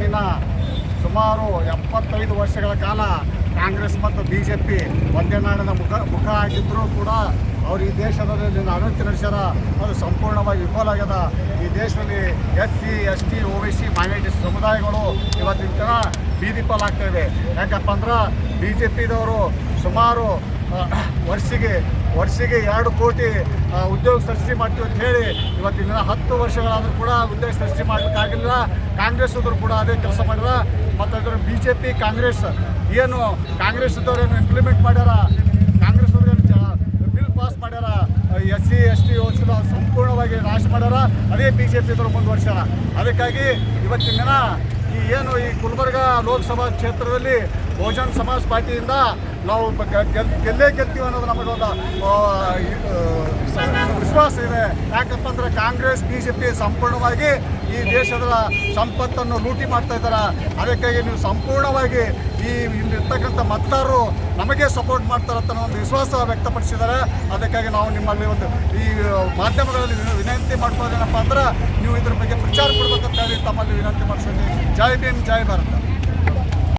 ಹಿಂದಿನ ಸುಮಾರು ಎಪ್ಪತ್ತೈದು ವರ್ಷಗಳ ಕಾಲ ಕಾಂಗ್ರೆಸ್ ಮತ್ತು ಬಿ ಜೆ ಪಿ ಒಂದೇ ನಾಡಿನ ಮುಖ ಮುಖ ಆಗಿದ್ದರೂ ಕೂಡ ಅವರು ಈ ದೇಶದಲ್ಲಿ ಆಡಳಿತ ನಡೆಸ್ಯಾರ ಅದು ಸಂಪೂರ್ಣವಾಗಿ ವಿಫಲ ಆಗ್ಯದ. ಈ ದೇಶದಲ್ಲಿ S C S T O B C minority ಸಮುದಾಯಗಳು ಇವತ್ತಿನ ದಿನ ಬೀದಿ ಪಾಲಾಗ್ತಾಯಿವೆ ಯಾಕಪ್ಪ ಅಂದ್ರೆ ಬಿ ಜೆ ಪಿದವರು ಸುಮಾರು ವರ್ಷಿಗೆ ವರ್ಷಿಗೆ ಎರಡು ಕೋಟಿ ಉದ್ಯೋಗ ಸೃಷ್ಟಿ ಮಾಡ್ತೀವಿ ಅಂತ ಹೇಳಿ ಇವತ್ತಿನ ಹತ್ತು ವರ್ಷಗಳಾದರೂ ಕೂಡ ಉದ್ಯೋಗ ಸೃಷ್ಟಿ ಮಾಡಲಿಕ್ಕಾಗಿಲ್ಲ. ಕಾಂಗ್ರೆಸ್ ಅದರು ಕೂಡ ಅದೇ ಕೆಲಸ ಮಾಡಿದ ಮತ್ತು ಅದರ ಬಿ ಜೆ ಪಿ ಕಾಂಗ್ರೆಸ್ ಏನು ಕಾಂಗ್ರೆಸ್ ಏನು ಇಂಪ್ಲಿಮೆಂಟ್ ಮಾಡ್ಯಾರ? ಕಾಂಗ್ರೆಸ್ ಅವರು ಬಿಲ್ ಪಾಸ್ ಮಾಡ್ಯಾರ? ಎಸ್ ಸಿ ಎಸ್ ಟಿ ಯೋಜನೆ ಸಂಪೂರ್ಣವಾಗಿ ನಾಶ ಮಾಡ್ಯಾರ. ಅದೇ ಬಿ ಜೆ ಪಿ ಮುಂದುವರ್ಸ್ಯಾರ ಅದಕ್ಕಾಗಿ ಇವತ್ತಿನ ದಿನ ಈ ಏನು ಈ ಗುಲ್ಬರ್ಗ ಲೋಕಸಭಾ ಕ್ಷೇತ್ರದಲ್ಲಿ ಬಹುಜನ್ ಸಮಾಜ್ ಪಾರ್ಟಿಯಿಂದ ನಾವು ಗೆಲ್- ಗೆಲ್ಲೇ ಗೆಲ್ತೀವಿ ಅನ್ನೋದು ನಮಗೊಂದು ವಿಶ್ವಾಸ ಇದೆ. ಯಾಕಪ್ಪ ಕಾಂಗ್ರೆಸ್ ಬಿ ಜೆ ಪಿ ಸಂಪೂರ್ಣವಾಗಿ ಈ ದೇಶದ ಸಂಪತ್ತನ್ನು ಲೂಟಿ ಮಾಡ್ತಾ ಇದ್ದಾರೆ. ಅದಕ್ಕಾಗಿ ನೀವು ಸಂಪೂರ್ಣವಾಗಿ ಈ ಇಲ್ಲಿರ್ತಕ್ಕಂಥ ಮತದಾರರು ನಮಗೆ ಸಪೋರ್ಟ್ ಮಾಡ್ತಾರೆ ಮಾಡ್ತಾರಂತ ಒಂದು ವಿಶ್ವಾಸ ವ್ಯಕ್ತಪಡಿಸಿದ್ದಾರೆ. ಅದಕ್ಕಾಗಿ ನಾವು ನಿಮ್ಮಲ್ಲಿ ಒಂದು ಈ ಮಾಧ್ಯಮಗಳಲ್ಲಿ ವಿನ- ವಿನಂತಿ ಮಾಡ್ಕೊಳ್ಳೋದೇನಪ್ಪ ಅಂದ್ರೆ ನೀವು ಇದ್ರ ಬಗ್ಗೆ ಪ್ರಚಾರ ಕೊಡ್ಬೇಕಂತ ಹೇಳಿ ತಮ್ಮಲ್ಲಿ ವಿನಂತಿ ಮಾಡಿಸ್ತೀನಿ ಜೈ ಭೀಮ್ ಜೈ ಭಾರತ